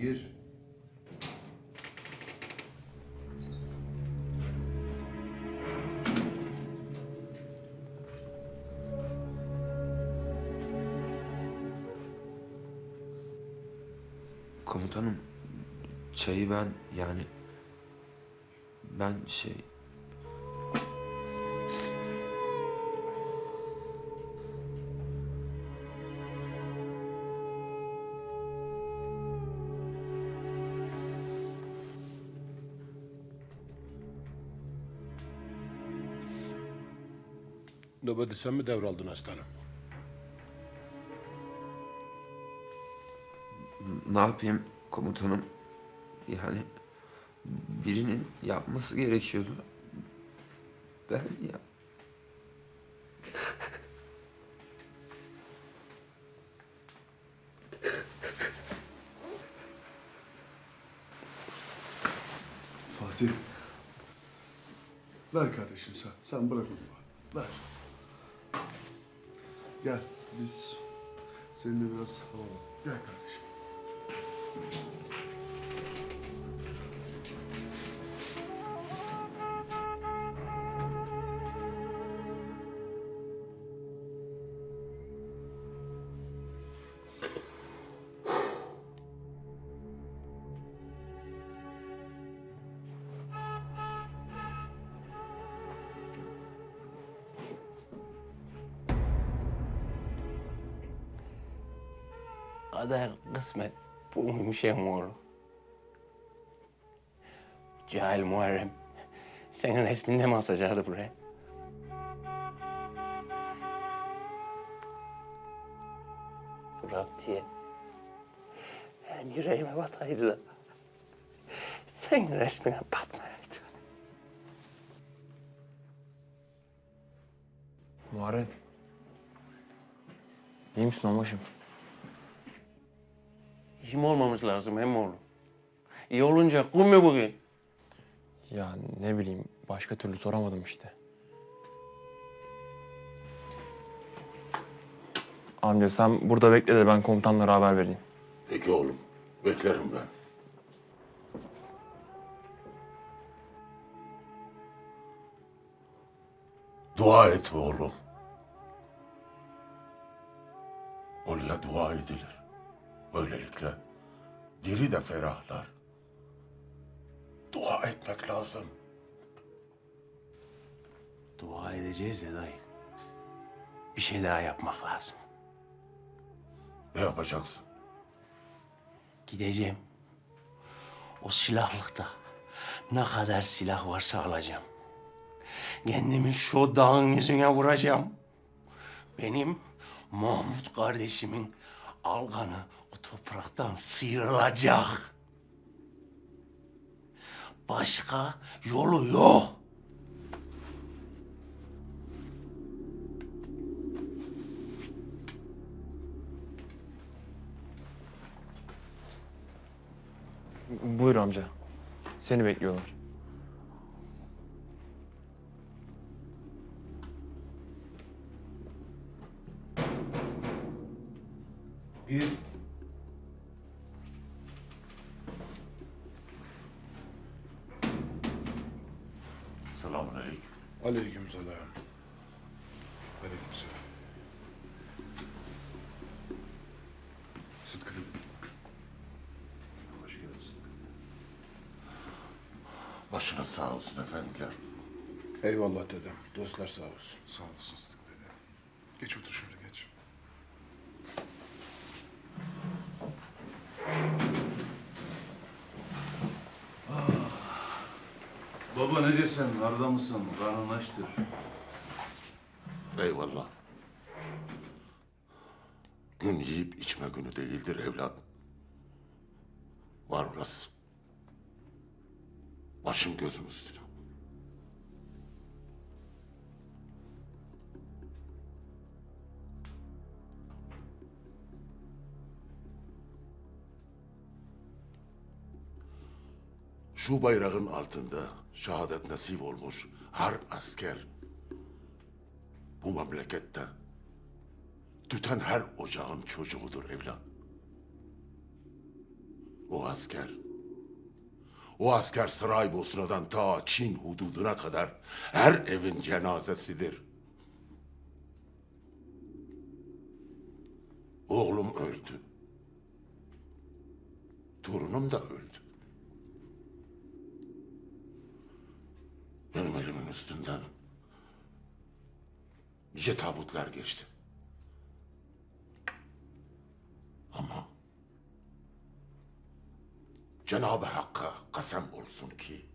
Gir. Komutanım, çayı ben yani ben şey Nöbeti sen mi devraldın aslanım? ne yapayım komutanım? Yani birinin yapması gerekiyordu. Ben ya Fatih. Ver kardeşim sen. Sen bırak onu. Ver. Gel biz seninle biraz hava alalım. Gel kardeşim. Kader, kısmet bu muymuş oğlu? Cahil Muharrem. Senin resmini de mi asacaktı buraya? Bırak diye. Benim yüreğime bataydı da. Senin resmine batmayaydı. Muharrem. İyi misin onbaşım? İyi mi olmamız lazım hem oğlum? İyi olunca kum mu bugün? Ya ne bileyim başka türlü soramadım işte. Amca sen burada bekle de ben komutanlara haber vereyim. Peki oğlum. Beklerim ben. Dua et oğlum. Ölüye dua edilir. Böylelikle diri de ferahlar. Dua etmek lazım. Dua edeceğiz de dayı. Bir şey daha yapmak lazım. Ne yapacaksın? Gideceğim. O silahlıkta ne kadar silah varsa alacağım. Kendimi şu dağın yüzüne vuracağım. Benim Mahmut kardeşimin alganı o topraktan sıyrılacak. Başka yolu yok. Buyur amca. Seni bekliyorlar. Gir. Aleykümselam. Aleykümselam. Sıtkı. Hoş geldiniz. Başınız sağ olsun efendiler. Eyvallah dedem. Dostlar sağ olsun. Sağ olasın Sıtkı dede. Geç otur şöyle Baba ne desen, arada mısın? Karnın açtır. Eyvallah. Gün yiyip içme günü değildir evlat. Var orası. Başım gözüm üstüne. Şu bayrağın altında şehadet nasip olmuş her asker bu memlekette tüten her ocağın çocuğudur evlat. O asker, o asker Saraybosna'dan ta Çin hududuna kadar her evin cenazesidir. Oğlum öldü. Torunum da öldü. Benim elimin üstünden nice tabutlar geçti. Ama Cenab-ı Hakk'a kasem olsun ki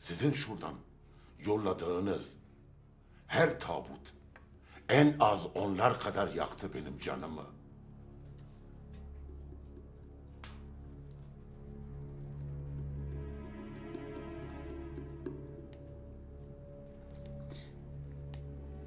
sizin şuradan yolladığınız her tabut en az onlar kadar yaktı benim canımı.